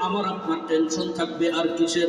আমার আপনার টেনশন থাকবে আর কিসের?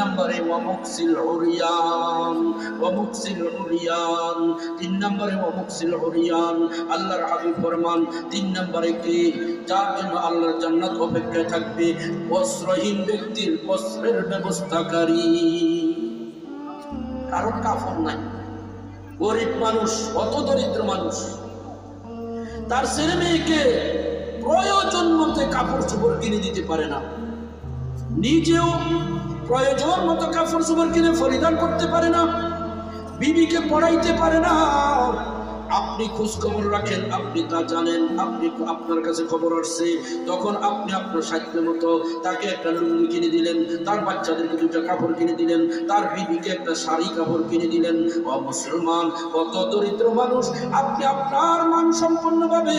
নম্বরে ওয়ামুকসিল উরিয়ান ওয়ামুকসিল উরিয়ান। তিন নম্বরে ওয়ামুকসিল উরিয়ান, আল্লাহর হাবিব ফরমান। তিন নম্বরে কি? যার জন্য আল্লাহর জান্নাত অপেক্ষায় থাকবে। বস্ত্রহীন ব্যক্তির বস্ত্রের ব্যবস্থাকারী। কারণ কাফন নাই। গরিব মানুষ, অত দরিদ্র মানুষ। তার ছেলে মেয়েকে প্রয়োজন মতো কাপড় চোপড় কিনে দিতে পারে না। নিজেও প্রয়োজন মতো কাপড় চোপড় কিনে পরিধান করতে পারে না বিবিকে পড়াইতে পারে না। আপনি খোঁজ খবর রাখেন, আপনি তা জানেন, আপনি আপনার কাছে খবর আসছে। তখন আপনি আপনার সাধ্য মতো তাকে একটা লুঙ্গি কিনে দিলেন, তার বাচ্চাদেরকে দুটা কাপড় কিনে দিলেন, তার বিবিকে একটা শাড়ি কাপড় কিনে দিলেন। ও মুসলমান, কত দরিদ্র মানুষ, আপনি আপনার মান সম্পন্নভাবে,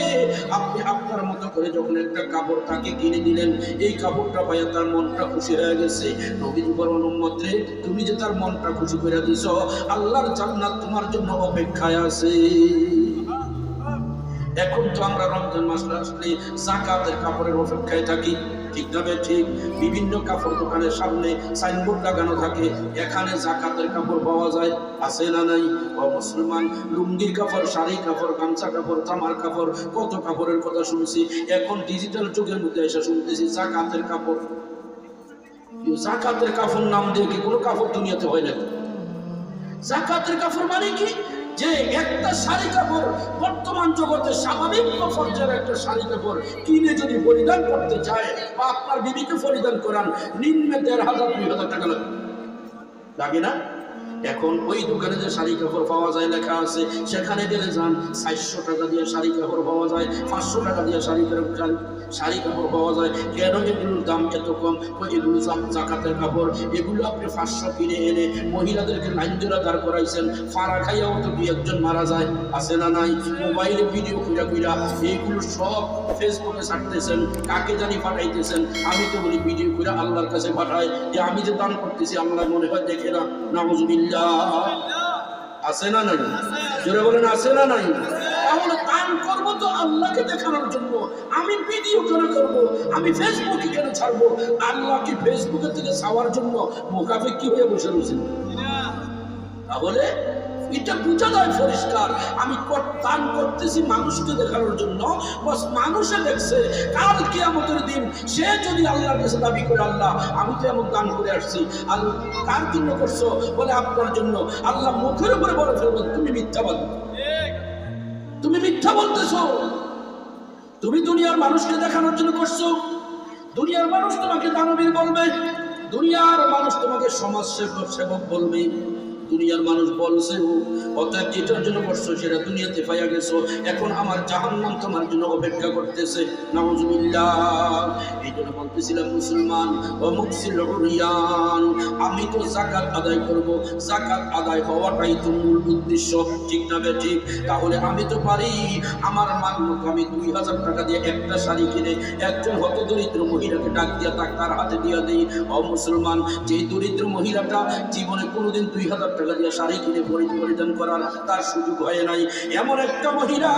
আপনি আপনার মতো করে যখন একটা কাপড় তাকে কিনে দিলেন, এই কাপড়টা পাইয়া তার মনটা খুশি হয়ে গেছে। নবীন বরণ মধ্যে তুমি যে তার মনটা খুশি করে দিছ, আল্লাহর জান্নাত তোমার জন্য অপেক্ষায় আছে। এখন তো আমরা রমজান মাস আসলে জাকাতের কাপড়ের অপেক্ষায় থাকি। ঠিক তবে ঠিক? বিভিন্ন কাপড় দোকানের সামনে সাইনবোর্ড লাগানো থাকে, এখানে জাকাতের কাপড় পাওয়া যায়। আছে না নাই? ও মুসলমান, লুঙ্গির কাপড় শাড়ি কাপড়, গামছা কাপড়, তামার কাপড়, কত কাপড়ের কথা শুনছি। এখন ডিজিটাল যুগের মধ্যে এসে শুনতেছি জাকাতের কাপড়। জাকাতের কাপড় নাম দিয়ে কি কোনো কাপড় দুনিয়াতে হয় না জাকাতের কাপড় মানে কি? যে একটা শাড়ি কাপড় বর্তমান জগতে স্বাভাবিক পর্যায়ের একটা শাড়ি কাপড় কিনে যদি পরিধান করতে চায়, বা আপনার বিবিকে পরিধান করান, নিম্নে দেড় হাজার, দুই হাজার টাকা লাগবে। লাগে না? এখন ওই দোকানে যে শাড়ি কাপড় পাওয়া যায় লেখা আছে, সেখানে গেলে যান, চারশো টাকা দিয়ে শাড়ি কাপড় পাওয়া যায়, পাঁচশো টাকা দিয়ে শাড়ি কাপড় শাড়ি কাপড় পাওয়া যায়। কেন এগুলোর দাম এত কম? এগুলো জাকাতের কাপড়, এগুলো আপনি পাঁচশো কিনে এনে মহিলাদেরকে লাইন জোড়া দাঁড় করাইছেন। ফাঁড়া খাইয়াও তো দুই একজন মারা যায়। আছে না নাই? মোবাইলে ভিডিও কইরা কইরা এইগুলো সব ফেসবুকে ছাড়তেছেন, কাকে জানি পাঠাইতেছেন। আমি তো বলি, ভিডিও করে আল্লাহর কাছে পাঠাই যে আমি যে দান করতেছি আল্লাহ মনে হয় দেখে না। নামজুবিল্লাহ আছে না নাই? জোরে বলেন, আছে না নাই? তাহলে দান করব তো আল্লাহকে দেখানোর জন্য। আমি ভিডিও কেন করব? আমি ফেসবুকে কেন ছাড়বো? আল্লাহ কি ফেসবুকে থেকে ছাওয়ার জন্য মোকাফে কি হয়ে বসে রয়েছেন। তাহলে এটা বোঝা যায় পরিষ্কার। আমি দান করতেছি মানুষকে দেখানোর জন্য। বস, মানুষে দেখছে, কাল কিয়ামতের দিন সে যদি আল্লাহর কাছে দাবি করে, আল্লাহ, আমি তো এমন দান করে আসছি। আর কার জন্য করছ? বলে, আপনার জন্য। আল্লাহ মুখের উপরে বলে ফেলবেন তুমি মিথ্যা বল তুমি মিথ্যা বলতেছ। তুমি দুনিয়ার মানুষকে দেখানোর জন্য করছ। দুনিয়ার মানুষ তোমাকে দানবীর বলবে। দুনিয়ার মানুষ তোমাকে সমাজ সেবক সেবক বলবে। দুনিয়ার মানুষ বলছে অতএব যেটার জন্য করছ সেটা দুনিয়াতে পাইয়া গেছো। এখন আমার জাহান্নাম তোমার জন্য অপেক্ষা করতেছে। এই জন্য বলতেছিলাম, মুসলমান ও আমি তো জাকাত আদায় করব। জাকাত আদায় হওয়াটাই তো মূল উদ্দেশ্য। ঠিক না ঠিক? তাহলে আমি তো পারি। আমার মান আমি দুই হাজার টাকা দিয়ে একটা শাড়ি কিনে একজন হত দরিদ্র মহিলাকে ডাক দিয়া তার হাতে দিয়া দিই। ও মুসলমান যে দরিদ্র মহিলাটা জীবনে কোনোদিন দুই হাজার টাকা দিয়ে শাড়ি কিনে পরিধান করার তার সুযোগ হয় নাই। এমন একটা মহিলা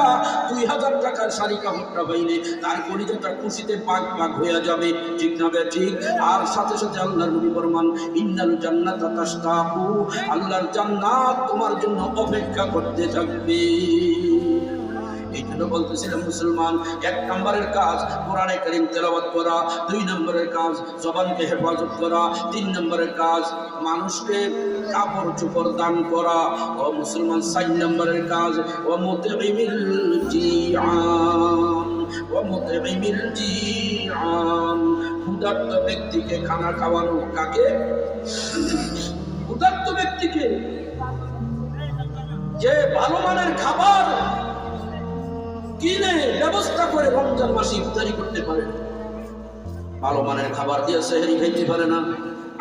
দুই হাজার টাকার শাড়ি কাপড়টা পাইলে তার কলিজাটা খুশিতে পাক পাক হয়ে যাবে। ঠিক না ঠিক। আর সাথে সাথে আল্লাহর নবী ফরমান ইন্দাল জান্নাত আল্লাহর জান্নাত তোমার জন্য অপেক্ষা করতে থাকবে। জন্য বলতেছিলাম মুসলমান? এক নম্বরের কাজ কোরআনে করিম তেলাওয়াত করা, দুই নম্বরের কাজ জবানকে হেফাজত করা, তিন নম্বরের কাজ মানুষকে কাপড় চোপড় দান করা। ও মুসলমান, চার নম্বরের কাজ, ও জিআন ও জিআন ক্ষুধার্ত ব্যক্তিকে খানা খাওয়ানো কাকে? ক্ষুধার্ত ব্যক্তিকে। যে ভালো মানের খাবার কিনে ব্যবস্থা করে রমজান মাসে ইফতারি করতে পারে। ভালো মানের খাবার দিয়ে সেহেরি খাইতে পারে না।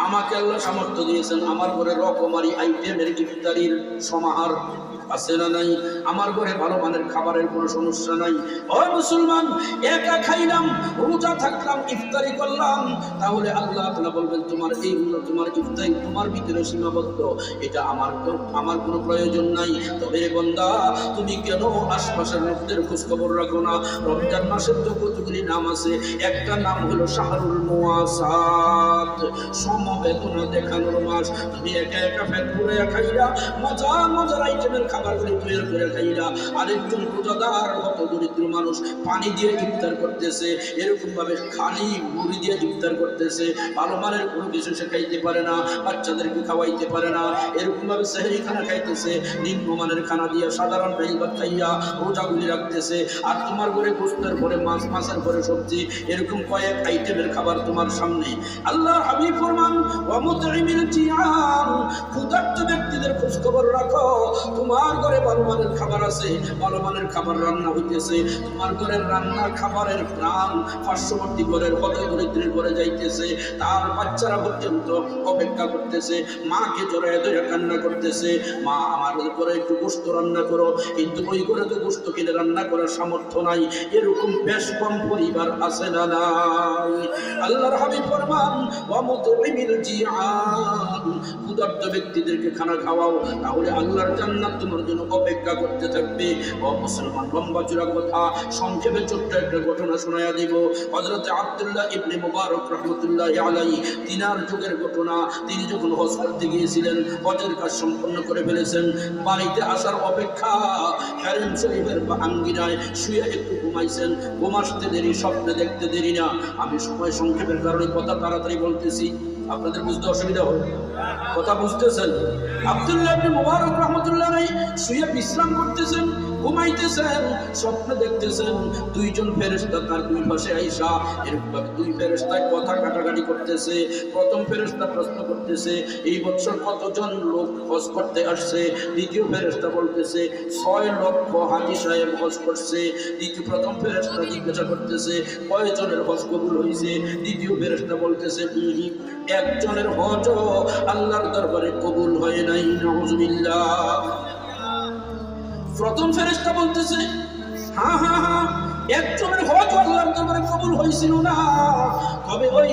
আমাকে আল্লাহ সামর্থ্য দিয়েছেন। আমার ঘরে রকমারি আইটেমের ইফতারির সমাহার আছে না নাই? আমার ঘরে ভালো মানের খাবারের কোনো সমস্যা নাই? ও মুসলমান, একা খাইলাম, রোজা থাকলাম, ইফতারি করলাম। তাহলে আল্লাহ তাআলা বলবেন, তোমার এই হলো তোমার ইফতারি তোমার ভিতরে সীমাবদ্ধ। এটা আমার আমার কোনো প্রয়োজন নাই। তবে বন্দা, তুমি কেন আশপাশের লোকদের খোঁজখবর রাখো না? রমজান মাসের তো কতগুলি নাম আছে। একটা নাম হলো শাহরুল মুআসাত সমবেদনা দেখানোর মাস তুমি একা একা ফ্যাট করে খাইলা মজা মজার আইটেমের খাবারগুলি তৈরি করে খাইলা। আরেকজন রোজাদার, কত দরিদ্র মানুষ পানি দিয়ে ইফতার করতেছে। এরকম ভাবে খালি মুড়ি দিয়ে ইফতার করতেছে। ভালো মানের কোনো কিছু সে খাইতে পারে না, বাচ্চাদেরকে খাওয়াইতে পারে না। এরকম ভাবে সেহেরি খানা খাইতেছে, নিম্নমানের খানা দিয়ে সাধারণ ভাত খাইয়া রোজাগুলি রাখতেছে। আর তোমার ঘরে গোস্তের পরে মাছ, মাছের পরে সবজি, এরকম কয়েক আইটেমের খাবার তোমার সামনে। আল্লাহ হাবিব ফরমান ক্ষুধার্ত ব্যক্তিদের খোঁজ খবর রান্না অপেক্ষা করতেছে। মাকে জড়ায় ধরে কান্না করতেছে। মা, আমার ঘরে একটু গোস্ত রান্না করো। কিন্তু ওই ঘরে তো গোস্ত কিনে রান্না করার সামর্থ্য নাই। এরকম বেশ কম পরিবার আছে না নাই। আল্লাহর ক্ষুধার্ত ব্যক্তিদেরকে খানা খাওয়াও, তাহলে আল্লাহর জান্নাত তোমার জন্য অপেক্ষা করতে থাকবে। ও মুসলমান লম্বা চূড়া কথা, সংক্ষেপে ছোট্ট একটা ঘটনা শোনায়া দিব। হযরত আব্দুল্লাহ ইবনে মুবারক রাহমাতুল্লাহ আলাইহি, তিনার যুগের ঘটনা, তিনি যখন হজ করতে গিয়েছিলেন, হজের কাজ সম্পন্ন করে ফেলেছেন, বাড়িতে আসার অপেক্ষা হ্যারেম শরীফের আঙ্গিনায় শুয়ে একটু ঘুমাইছেন। ঘুমাসতে দেরি, স্বপ্নে দেখতে দেরি না। আমি সময় সংক্ষেপের কারণে কথা তাড়াতাড়ি বলতেছি। আপনাদের বুঝতে অসুবিধা হবে। কথা বুঝতেছেন? আবদুল্লাহ মুবারক রহমতুল্লাহ শুয়ে বিশ্রাম করতেছেন। ঘুমাইতেছেন স্বপ্ন দেখতেছেন দুইজন ফেরেশতা তার দুই পাশে আইসা এরকমভাবে দুই ফেরেশতায় কথা কাটাকাটি করতেছে প্রথম ফেরেশতা প্রশ্ন করতেছে এই বছর কতজন লোক হজ করতে আসছে? দ্বিতীয় ফেরেশতা বলতেছে ছয় লক্ষ হাজি সাহেব হজ করছে। দ্বিতীয় প্রথম ফেরেশতা জিজ্ঞাসা করতেছে কয়জনের হজ কবুল হয়েছে দ্বিতীয় ফেরেশতা বলতেছে "হুম, হুম, একজনের হজ আল্লাহর দরবারে কবুল হয় নাই নজুবিল্লাহ প্রথম ফেরেস্তা বলতেছে হ্যাঁ হ্যাঁ হ্যাঁ একজনের হজ আল্লাহর দরবারে কবুল হয়েছিল না। তবে ওই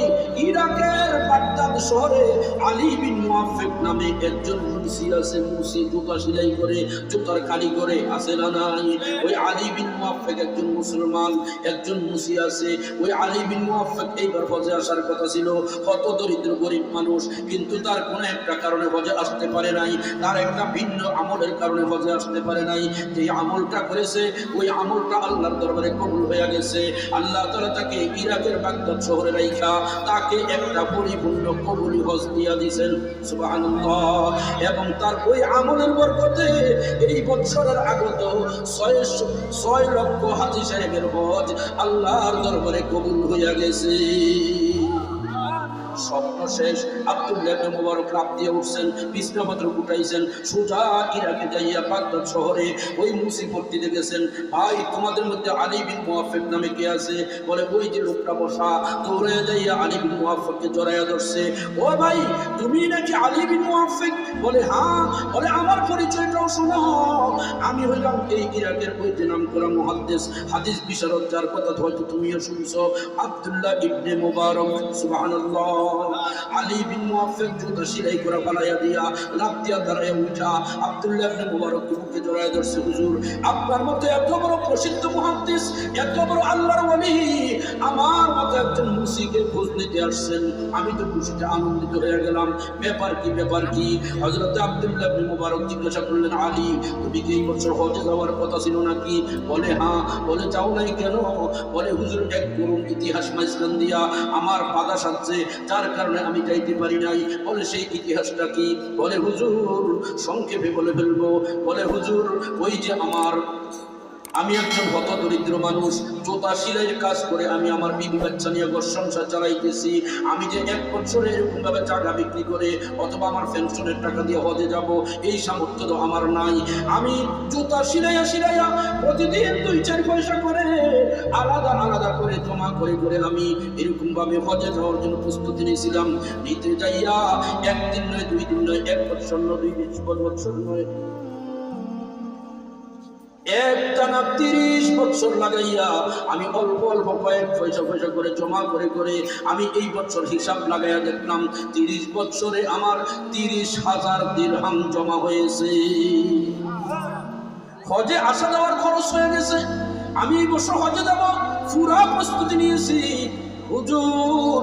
ইরাকের বাগদাদ শহরে আলী বিন মুআফফিক নামে একজন মুসি আছে মুসি জুতা সেলাই করে, জুতার কালি করে, আছে না নাই? ওই আলী বিন মুআফফিক একজন মুসলমান, একজন মুসি আছে। ওই আলী বিন মুআফফিক এইবার হজে আসার কথা ছিল। কত দরিদ্র গরিব মানুষ, কিন্তু তার কোনো একটা কারণে হজে আসতে পারে নাই। তার একটা ভিন্ন আমলের কারণে হজে আসতে পারে নাই। যে আমলটা করেছে, ওই আমলটা আল্লাহর দরবারে কবুল হয়ে গেছে। আল্লাহ তাআলা তাকে ইরাকের বাগদাদ শহরে রাইখা তাকে একটা পরিপূর্ণ কবুলি হজ দিয়া দিয়েছেন। সুবাহ এবং তার ওই আমলের বরকতে এই বছরের আগত ছয় ছয় লক্ষ হাজি সাহেবের হজ আল্লাহর দরবারে কবুল হইয়া গেছে। স্বপ্ন শেষ। আব্দুল্লাহ মুবারক লাফ দিয়ে উঠছেন বিছনাপত্র গুটাইছেন সোজা ইরাকে যাইয়া বাগদাদ শহরে ওই মুসিবতটি দেখেছেন। ভাই, তোমাদের মধ্যে আলী বিন মুআফফিক নামে কে আছে? বলে, ওই যে লোকটা বসা দৌড়ে যাইয়া আলী বিন মুআফফিককে জড়াইয়া ধরছে। ও ভাই, তুমি নাকি আলী বিন মুআফফিক বলে হ্যাঁ। বলে, আমার আমি হইলাম এই ইরাকের যে নাম করা হাদিস বিশারদ যার কথা হয়তো তুমিও শুনছো, আব্দুল্লাহ ইবনে মুবারক, সুবহানাল্লাহ। আলী বিন জুতা করা দিয়া উঠা আব্দুল্লাহ ইবনে মুবারক জড়ায় ধরছে, হুজুর। আপনার মতো এত বড় প্রসিদ্ধ এত বড় আল্লাহর ওলি আমার মতো একজন মুসিকে খোঁজ নিতে আসছেন। আমি তো খুশিতে আনন্দিত হয়ে গেলাম। ব্যাপার কি ব্যাপার কি? হযরত আব্দুল্লাহ ইবনে মুবারক জিজ্ঞাসা করলেন আলী তুমি কি এই বছর হজে যাওয়ার কথা ছিল নাকি? বলে হ্যাঁ। বলে, যাও নাই কেন? বলে, হুজুর এক করুন ইতিহাস মাইসলাম দিয়া আমার বাধা সাজছে যার কারণে আমি যাইতে পারি নাই। বলে, সেই ইতিহাসটা কি? বলে, হুজুর, সংক্ষেপে বলে ফেলব। বলে, হুজুর, ওই যে আমার আমি একজন হত দরিদ্র মানুষ, জোতা সিলাইয়ের কাজ করে আমি আমার বিবি বাচ্চা নিয়ে ঘর সংসার চালাইতেছি। আমি যে এক বছরে এরকমভাবে টাকা বিক্রি করে অথবা আমার পেনশনের টাকা দিয়ে হজে যাব, এই সামর্থ্য তো আমার নাই। আমি জুতা সিলাইয়া সিলাইয়া প্রতিদিন দুই, চার পয়সা করে, আলাদা আলাদা করে, জমা করে করে আমি এরকমভাবে হজে যাওয়ার জন্য প্রস্তুতি নিয়েছিলাম। নিতে যাইয়া একদিন নয়, দুই দিন নয়, এক বছর নয়, দুই বছর নয় একটানা তিরিশ বছর লাগাইয়া আমি অল্প অল্প কয়েক পয়সা পয়সা করে, জমা করে করে আমি এই বছর হিসাব লাগাইয়া দেখলাম তিরিশ বছরে আমার তিরিশ হাজার দিরহাম জমা হয়েছে। হজে আসা যাওয়ার খরচ হয়ে গেছে। আমি এই বছর হজে যাব, পুরা প্রস্তুতি নিয়েছি। হুজুর,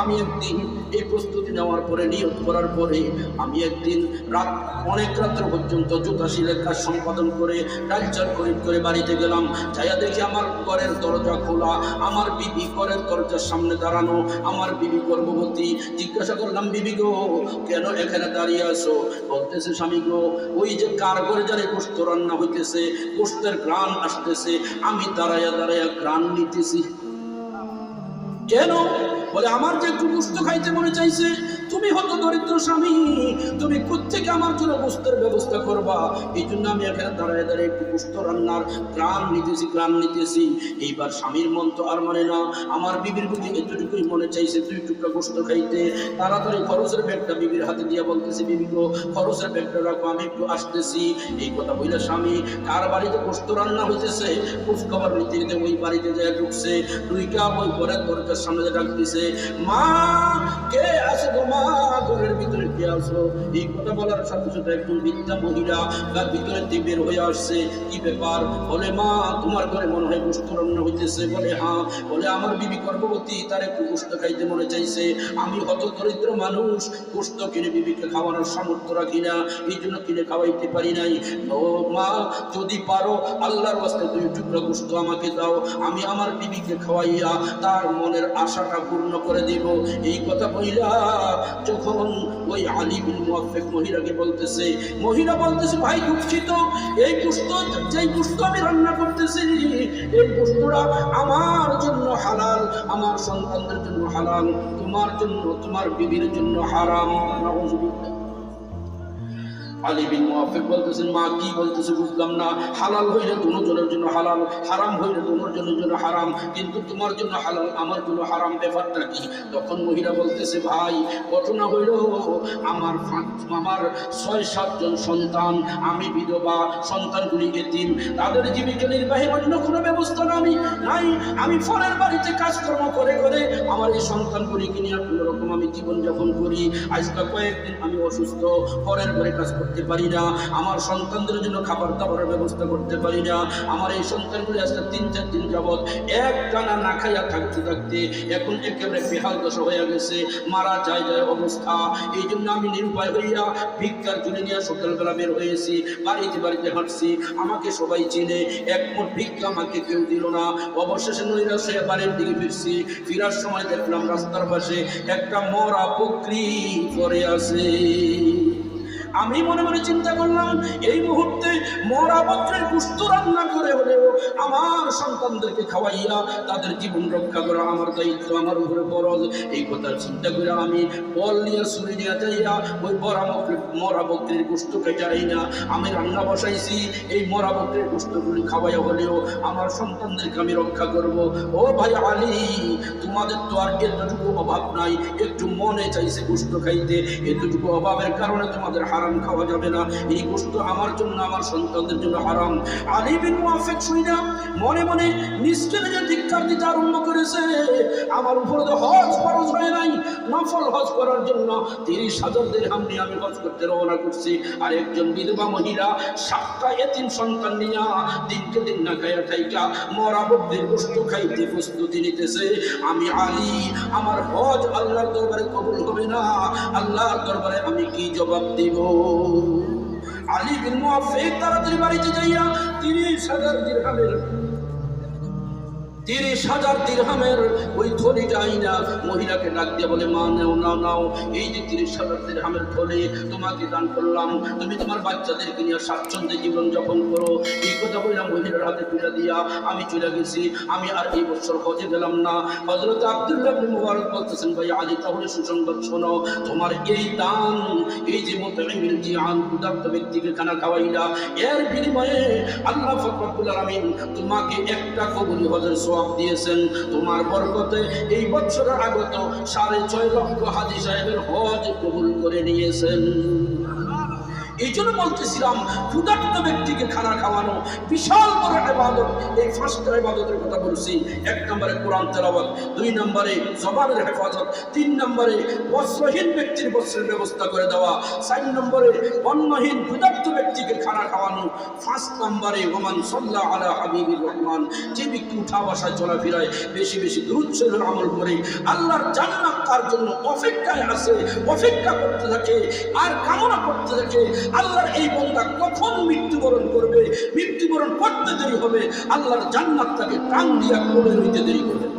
আমি একদিন এই প্রস্তুতি নেওয়ার পরে, নিয়োগ করার পরে আমি একদিন রাত, অনেক রাত্র পর্যন্ত জুতা শিলের কাজ সম্পাদন করে কালচার করে করে বাড়িতে গেলাম। যাইয়া দেখি আমার ঘরের দরজা খোলা। আমার বিবি ঘরের দরজার সামনে দাঁড়ানো। আমার বিবি গর্ভবতী। জিজ্ঞাসা করলাম, বিবি গো, কেন এখানে দাঁড়িয়ে আসো বলতেছে, স্বামী গো, ওই যে কার করে যারে গোস্ত রান্না হইতেছে গোস্তের গ্রাণ আসতেছে। আমি দাঁড়াইয়া দাঁড়াইয়া গ্রাণ নিতেছি। কেন? বলে, আমার যে একটু গুস্ত খাইতে মনে চাইছে, তুমি হতো দরিদ্র স্বামী, তুমি কোথেকে আমার জন্য গুস্তের ব্যবস্থা করবা? এই জন্য আমি এখানে দাঁড়ায় দাঁড়ায় একটু গুস্ত রান্নার গ্রাম নিতেছি গ্রাম নিতেছি। এইবার স্বামীর মন তো আর মানে না, আমার বিবির বুঝি এতটুকুই মনে চাইছে দুই টুকরা গোস্ত খাইতে। তাড়াতাড়ি খরচের ব্যাগটা বিবির হাতে দিয়ে বলতেছি, বিবি গো, খরচের ব্যাগটা রাখো, আমি একটু আসতেছি। এই কথা বইলে স্বামী কার বাড়িতে গোস্ত রান্না হইতেছে, খোঁজ খবর নিতে নিতে ওই বাড়িতে যায় ঢুকছে, দুইটা ওই ঘরের দরজার সামনে দিয়ে ডাকতেছে মা, কে আছে গো মা? ঘরের ভিতরে কে আছো? এই কথা বলার সাথে সাথে একজন বৃদ্ধা মহিলা তার ভিতরে বের হয়ে আসছে। কি ব্যাপার? বলে, মা, তোমার ঘরে মনে হয় রান্না হইতেছে। বলে হ্যাঁ। বলে, আমার বিবি গর্ভবতী, তার একটু গোস্ত খাইতে মনে চাইছে। আমি হত দরিদ্র মানুষ গোস্ত কিনে বিবিকে খাওয়ানোর সামর্থ্য রাখি না, এই জন্য কিনে খাওয়াইতে পারি নাই। ও মা, যদি পারো, আল্লাহর বাস্তে দুই টুকরা গোস্ত আমাকে দাও। আমি আমার বিবিকে খাওয়াইয়া তার মনের আশাটা পূর্ণ করে দিব। এই কথা মহিলা যখন ওই আলী বিন মহিলাকে বলতেছে, মহিলা বলতেছে, ভাই, দুঃখিত। এই পুষ্ট যেই পুষ্ট আমি রান্না করতেছি, এই গোস্তটা আমার জন্য হালাল, আমার সন্তানদের জন্য হালাল, তোমার জন্য, তোমার বিবির জন্য হারাম। আলী বিন মুয়াফিক বলতেছেন, মা, কি বলতেছে বুঝলাম না। হালাল হইলে জন্য হালাল, হারাম হইলে জন্য হারাম। কিন্তু তোমার জন্য হালাল, আমার জন্য হারাম ব্যাপারটা কি? তখন মহিলা বলতেছে, ভাই, ঘটনা হইল, আমার আমার ছয় সাতজন সন্তান, আমি বিধবা, সন্তানগুলি এতিম। তাদের জীবিকা নির্বাহের অন্য কোনো ব্যবস্থা না, আমি নাই। আমি ফলের বাড়িতে কাজকর্ম করে করে আমার এই সন্তানগুলিকে নিয়ে কোনো রকম আমি জীবনযাপন করি। আজকাল কয়েকদিন আমি অসুস্থ, পরের ঘরে কাজ করতে পারি না। আমার সন্তানদের জন্য খাবার দাবারের ব্যবস্থা করতে পারি না। আমার এই সন্তানগুলি আজকে তিন, চার দিন যাবৎ এক টানা না খাইয়া থাকতে থাকতে এখন একেবারে বেহাল দশা হয়ে গেছে, মারা যায় যায় অবস্থা। এই জন্য আমি নিরুপায় হইয়া ভিক্ষার জুড়ে নিয়ে সকালবেলা বের হয়েছি, বাড়িতে বাড়িতে হাঁটছি। আমাকে সবাই চিনে এক ভিক্ষা আমাকে কেউ দিল না। অবশেষে নৈরাশ বাড়ির দিকে ফিরছি। ফিরার সময় দেখলাম রাস্তার পাশে একটা মরা বকরি পরে আছে। আমি মনে মনে চিন্তা করলাম, এই মুহূর্তে মরা বক্রের কুস্ত রান্না করে হলেও আমার সন্তানদেরকে খাওয়াইয়া তাদের জীবন রক্ষা করা আমার দায়িত্ব, আমার উপরে ফরজ। এই কথা চিন্তা করে আমি বল নিয়ে ছুরি নিয়ে যাইয়া ওই মরা মরা বক্রের কুস্ত খেটাই না। আমি রান্না বসাইছি, এই মরা বক্রের কুস্তগুলি খাওয়াইয়া হলেও আমার সন্তানদেরকে আমি রক্ষা করব। ও ভাই আলী, তোমাদের তো আর এতটুকু অভাব নাই, একটু মনে চাইছে গোস্ত খাইতে, এতটুকু অভাবের কারণে তোমাদের হারাম খাওয়া যাবে না। এই গোস্ত আমার জন্য, আমার সন্তানদের জন্য হারাম। আলী বিন মুআফিক শুইনা মনে মনে নিশ্চয় নিজের ধিক্কার দিতে আরম্ভ করেছে। আমার উপরে তো হজ ফরজ হয় নাই। নফল হজ করার জন্য তিরিশ হাজার দিরহাম নিয়ে আমি হজ করতে রওনা করছি। আর একজন বিধবা মহিলা সাতটা এতিম সন্তান নিয়ে দিনকে দিন না খাইয়া খাইকা মরা বদ্ধির গোস্ত খাইতে প্রস্তুতি নিতেছে। আমি আলী, আমার হজ আল্লাহর দরবারে কবুল হবে না। আল্লাহর দরবারে আমি কি জবাব দিব? আলী বিন মুআফিক তাড়াতাড়ি বাড়িতে যাইয়া তিরিশ হাজার দিরহামের তিরিশ হাজার দিরহামের ওই থলিটা আইনা মহিলাকে ডাক দিয়ে বলে, মা, নেও, নাও নাও, এই যে তিরিশ হাজার দিরহামের থলি তোমাকে দান করলাম। তুমি তোমার বাচ্চাদেরকে নিয়ে স্বাচ্ছন্দ্যে জীবন যাপন করো। এই কথা বললাম মহিলার হাতে তুলে দিয়া আমি চলে গেছি। আমি আর এই বছর হজে গেলাম না। হজরত আব্দুল্লাহ মুবারক বলতেছেন, ভাই আলী তাহলে সুসংবাদ শোনো। তোমার এই দান, এই যে মুতাইমিল জিয়ান, ক্ষুধার্ত ব্যক্তিকে খানা খাওয়াইলা, এর বিনিময়ে আল্লাহ ফকরুল আলামিন তোমাকে একটা কবুলি হজের সোয়াব দিয়েছেন। তোমার বরকতে এই বছরের আগত সাড়ে ছয় লক্ষ হাজি সাহেবের হজ কবুল করে নিয়েছেন। এই জন্য বলতেছিলাম, ক্ষুধার্ত ব্যক্তিকে খানা খাওয়ানো বিশাল বড় ইবাদত। এই ফার্স্ট ইবাদতের কথা বলছি। এক নম্বরে কোরআন তেলাওয়াত, দুই নম্বরে জবানের হেফাজত, তিন নম্বরে বস্ত্রহীন ব্যক্তির বস্ত্রের ব্যবস্থা করে দেওয়া, চার নম্বরে বন্যহীন, ক্ষুধার্ত ব্যক্তিকে খানা খাওয়ানো ফার্স্ট নম্বরে ওমান সাল্লাহ আলা হাবিবুর রহমান, যে ব্যক্তি উঠা বসায়, চলাফেরায় বেশি বেশি দূরচ্ছেদের আমল করে, আল্লাহর জান্নাত তার জন্য অপেক্ষায় আছে, অপেক্ষা করতে থাকে, আর কামনা করতে থাকে আল্লাহর এই বন্ধা কখন মৃত্যুবরণ করবে? মৃত্যুবরণ করতে দেরি হবে। আল্লাহর জান্নাত তাকে টান দিয়া করে রইতে দেরি করবে।